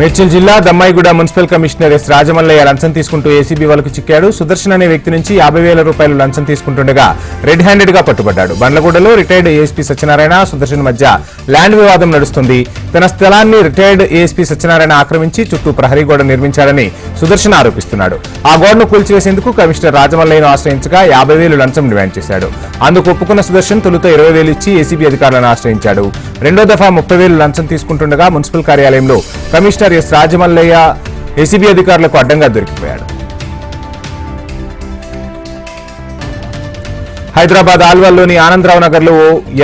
మేడ్చల్ జిల్లా Dammaiguda municipal commissioner S Rajamallaiah లంచం తీసుకుంటూ ఏసీబీ వాళ్ళకు చిక్కాడు. సుదర్శన్ అనే వ్యక్తి నుంచి యాభై వేల రూపాయలు లంచం తీసుకుంటుండగా రెడ్ హ్యాండెడ్గా పట్టుబడ్డాడు. బండ్లగూడలో రిటైర్డ్ ఏఎస్పీ సత్యనారాయణ సుదర్శన్ మధ్య ల్యాండ్ వివాదం నడుస్తుంది. తన స్థలాన్ని రిటైర్డ్ ఏఎస్పీ సత్యనారాయణ ఆక్రమించి చుట్టూ ప్రహరీ గోడ నిర్మించాడని సుదర్శన్ ఆరోపిస్తున్నాడు. ఆ గోడను కూల్చివేసేందుకు కమిషనర్ రాజమల్లయ్యను ఆశ్రయించగా యాభై వేలు లంచం డిమాండ్ చేశాడు. అందుకు ఒప్పుకున్న సుదర్శన్ తొలుత ఇరవై వేలు ఇచ్చి ఏసీబీ అధికారులను ఆశ్రయించాడు. రెండో దఫా ముప్పై వేలు లంచం తీసుకుంటుండగా మున్సిపల్ కార్యాలయంలో కమిషనర్ ఎస్ రాజమల్లయ్య ఏసీబీ అధికారులకు అడ్డంగా దొరికిపోయాడు. హైదరాబాద్ ఆల్వాల్లోని ఆనందరావు నగర్లో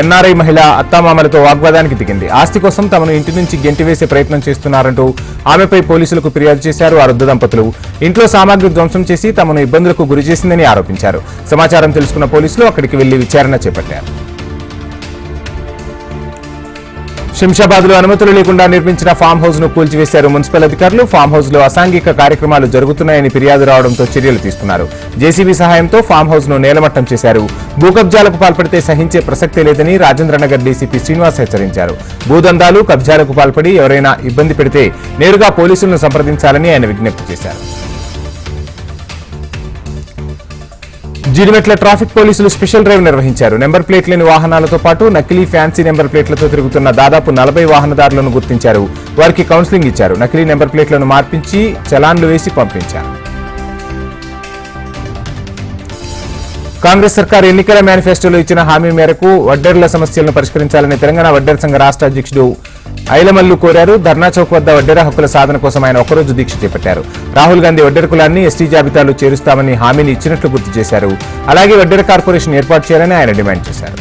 ఎన్ఆర్ఐ మహిళ అత్తామామలతో వాగ్వాదానికి దిగింది. ఆస్తి కోసం తమను ఇంటి నుంచి గెంటివేసే ప్రయత్నం చేస్తున్నారంటూ ఆమెపై పోలీసులకు ఫిర్యాదు చేశారు ఆ వృద్ధ దంపతులు. ఇంట్లో సామాగ్రి ధ్వంసం చేసి తమను ఇబ్బందులకు గురి చేసిందని ఆరోపించారు. సమాచారం తెలుసుకున్న పోలీసులు అక్కడికి వెళ్ళి విచారణ చేపట్టారు. శంషాబాద్లో అనుమతులు లేకుండా నిర్మించిన ఫామ్ హౌస్ను కూల్చివేశారు మున్సిపల్ అధికారులు. ఫామ్ హౌస్లో అసాంఘిక కార్యక్రమాలు జరుగుతున్నాయని ఫిర్యాదు రావడంతో చర్యలు తీసుకున్నారు. జేసీబీ సహాయంతో ఫామ్ హౌస్ను నేలమట్టం చేశారు. భూకబ్జాలకు పాల్పడితే సహించే ప్రసక్తే లేదని రాజేంద్రనగర్ డీసీపీ శ్రీనివాస్ హెచ్చరించారు. భూదందాలు కబ్జాలకు పాల్పడి ఎవరైనా ఇబ్బంది పెడితే నేరుగా పోలీసులను సంప్రదించాలని ఆయన విజ్ఞప్తి చేశారు. జీడిమెట్ల ట్రాఫిక్ పోలీసులు స్పెషల్ డ్రైవ్ నిర్వహించారు. నెంబర్ ప్లేట్ లేని వాహనాలతో పాటు నకిలీ ఫ్యాన్సీ నెంబర్ ప్లేట్లతో తిరుగుతున్న దాదాపు నలభై వాహనదారులను గుర్తించారు. వారికి కౌన్సిలింగ్ ఇచ్చారు. నకిలీ నెంబర్ ప్లేట్లను మార్పించి చలాన్లు వేసి పంపించారు. కాంగ్రెస్ సర్కార్ ఎన్నికల మేనిఫెస్టోలో ఇచ్చిన హామీ మేరకు వడ్డర్ల సమస్యలను పరిష్కరించాలని తెలంగాణ వడ్డర్ సంఘ రాష్ట్ర అధ్యక్షుడు ఐలమల్లు కోరారు. ధర్నా చౌక్ వద్ద వడ్డెర హక్కుల సాధన కోసం ఆయన ఒకరోజు దీక్ష చేపట్టారు. రాహుల్ గాంధీ వడ్డెర కులాన్ని ఎస్టీ జాబితాలో చేరుస్తామని హామీని ఇచ్చినట్లు గుర్తు చేశారు. అలాగే వడ్డెర కార్పొరేషన్ ఏర్పాటు చేయాలని ఆయన డిమాండ్ చేశారు.